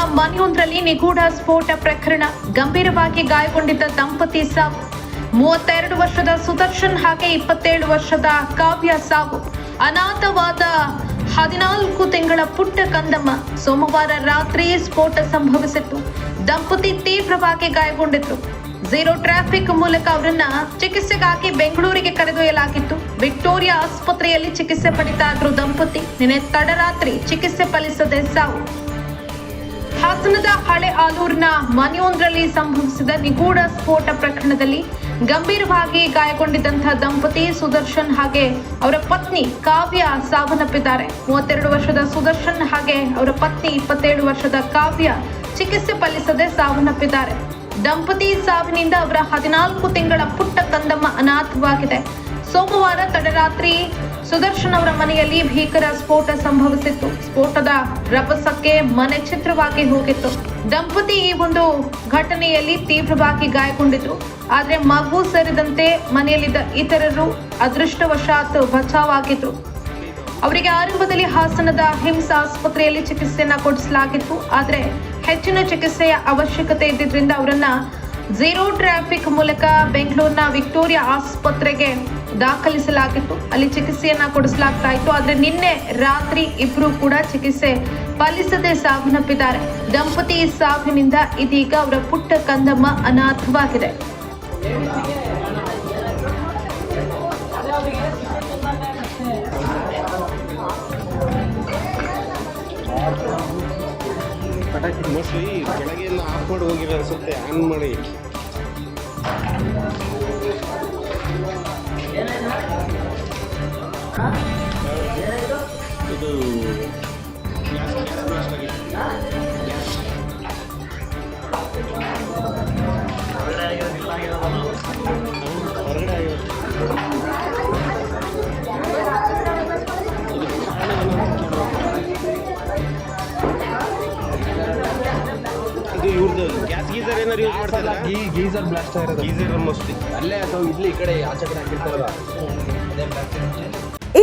ನಿಗೂಢ ಸ್ಫೋಟ ಪ್ರಕರಣ ಗಂಭೀರವಾಗಿ ಗಾಯಗೊಂಡಿದ್ದ ದಂಪತಿ ಸಾವು. ಮೂವತ್ತೆರಡು ವರ್ಷದ ಸುದರ್ಶನ್ ಹಾಗೆ ಇಪ್ಪತ್ತೇಳು ವರ್ಷದ ಕಾವ್ಯ ಸಾವು. ಅನಾಥವಾದ ಹದಿನಾಲ್ಕು ತಿಂಗಳ ಪುಟ್ಟ ಕಂದಮ್ಮ ಸೋಮವಾರ ರಾತ್ರಿ ಸ್ಫೋಟ ಸಂಭವಿಸಿತ್ತು. ದಂಪತಿ ತೀವ್ರವಾಗಿ ಗಾಯಗೊಂಡಿತ್ತು ಝೀರೋ ಟ್ರಾಫಿಕ್ ಮೂಲಕ ಅವರನ್ನ ಚಿಕಿತ್ಸೆಗಾಗಿ ಬೆಂಗಳೂರಿಗೆ ಕರೆದೊಯ್ಯಲಾಗಿತ್ತು. ವಿಕ್ಟೋರಿಯಾ ಆಸ್ಪತ್ರೆಯಲ್ಲಿ ಚಿಕಿತ್ಸೆ ಪಡಿತಾ ಇದ್ರು ದಂಪತಿ. ನಿನ್ನೆ ತಡರಾತ್ರಿ ಚಿಕಿತ್ಸೆ ಫಲಿಸದೆ ಸಾವು. ಹಾಸನದ ಹಳೆ ಆಲೂರಿನ ಮನೆಯೊಂದರಲ್ಲಿ ಸಂಭವಿಸಿದ ನಿಗೂಢ ಸ್ಫೋಟ ಪ್ರಕರಣದಲ್ಲಿ ಗಂಭೀರವಾಗಿ ಗಾಯಗೊಂಡಿದ್ದಂತಹ ದಂಪತಿ ಸುದರ್ಶನ್ ಹಾಗೆ ಅವರ ಪತ್ನಿ ಕಾವ್ಯ ಸಾವನ್ನಪ್ಪಿದ್ದಾರೆ. ಮೂವತ್ತೆರಡು ವರ್ಷದ ಸುದರ್ಶನ್ ಹಾಗೆ ಅವರ ಪತ್ನಿ ಇಪ್ಪತ್ತೇಳು ವರ್ಷದ ಕಾವ್ಯ ಚಿಕಿತ್ಸೆ ಫಲಿಸದೆ ಸಾವನ್ನಪ್ಪಿದ್ದಾರೆ. ದಂಪತಿ ಸಾವಿನಿಂದ ಅವರ ಹದಿನಾಲ್ಕು ತಿಂಗಳ ಪುಟ್ಟ ಕಂದಮ್ಮ ಅನಾಥವಾಗಿದೆ. ಸೋಮವಾರ ತಡರಾತ್ರಿ ಸುದರ್ಶನ್ ಅವರ ಮನೆಯಲ್ಲಿ ಭೀಕರ ಸ್ಫೋಟ ಸಂಭವಿಸಿತ್ತು. ಸ್ಫೋಟದ ರಭಸಕ್ಕೆ ಮನೆ ಚಿತ್ರವಾಗಿ ಹೋಗಿತ್ತು. ದಂಪತಿ ಈ ಒಂದು ಘಟನೆಯಲ್ಲಿ ತೀವ್ರವಾಗಿ ಗಾಯಗೊಂಡಿದ್ರು. ಆದ್ರೆ ಮಗು ಸೇರಿದಂತೆ ಮನೆಯಲ್ಲಿದ್ದ ಇತರರು ಅದೃಷ್ಟವಶಾತ್ ಬಚಾವಾಗಿದ್ರು. ಅವರಿಗೆ ಆರಂಭದಲ್ಲಿ ಹಾಸನದ ಹಿಮ್ಸ್ ಆಸ್ಪತ್ರೆಯಲ್ಲಿ ಚಿಕಿತ್ಸೆಯನ್ನ ಕೊಡಿಸಲಾಗಿತ್ತು. ಆದ್ರೆ ಹೆಚ್ಚಿನ ಚಿಕಿತ್ಸೆಯ ಅವಶ್ಯಕತೆ ಇದ್ದಿದ್ರಿಂದ ಅವರನ್ನ ಝೀರೋ ಟ್ರಾಫಿಕ್ ಮೂಲಕ ಬೆಂಗಳೂರಿನ ವಿಕ್ಟೋರಿಯಾ ಆಸ್ಪತ್ರೆಗೆ ದಾಖಲಿಸಲಾಗಿತ್ತು. ಅಲ್ಲಿ ಚಿಕಿತ್ಸೆಯನ್ನ ಕೊಡಿಸಲಾಗ್ತಾ ಇತ್ತು ಆದ್ರೆ ನಿನ್ನೆ ರಾತ್ರಿ ಇಬ್ರು ಕೂಡ ಚಿಕಿತ್ಸೆ ಫಲಿಸದೆ ಸಾವನ್ನಪ್ಪಿದ್ದಾರೆ. ದಂಪತಿ ಸಾವಿನಿಂದ ಇದೀಗ ಅವರ ಪುಟ್ಟ ಕಂದಮ್ಮ ಅನಾಥವಾಗಿದೆ. ಮೋಸ್ಟ್ಲಿ ಕೆಳಗೆ ಎಲ್ಲ ಆನ್ ಮಾಡಿ. ಇದು ಗ್ಯಾಸ್ ಗ್ಯಾಸ್ ಬ್ಲಾಸ್ಟ್ ಆಗಿದೆ ಗ್ಯಾಸ್ ಹೊರಗಡೆ ಇದು ಇವ್ರದ್ದು ಗ್ಯಾಸ್ ಗೀಸರ್ ಏನಾರು ಯೂಸ್ ಮಾಡ್ತಾರೆ ಗೀ ಗೀಸರ್ ಬ್ಲಾಸ್ಟ್ ಆಗಿರೋದು ಗೀಸರ್ ಮೋಸ್ಟ್ಲಿ. ಅಲ್ಲೇ ಅಥವಾ ಇಲ್ಲಿ ಈ ಕಡೆ ಆಚೆ ಕಡೆ ಹಾಕಿರ್ತಾರಲ್ಲ. ಅದೇ ಬ್ಲಾಸ್ಟ್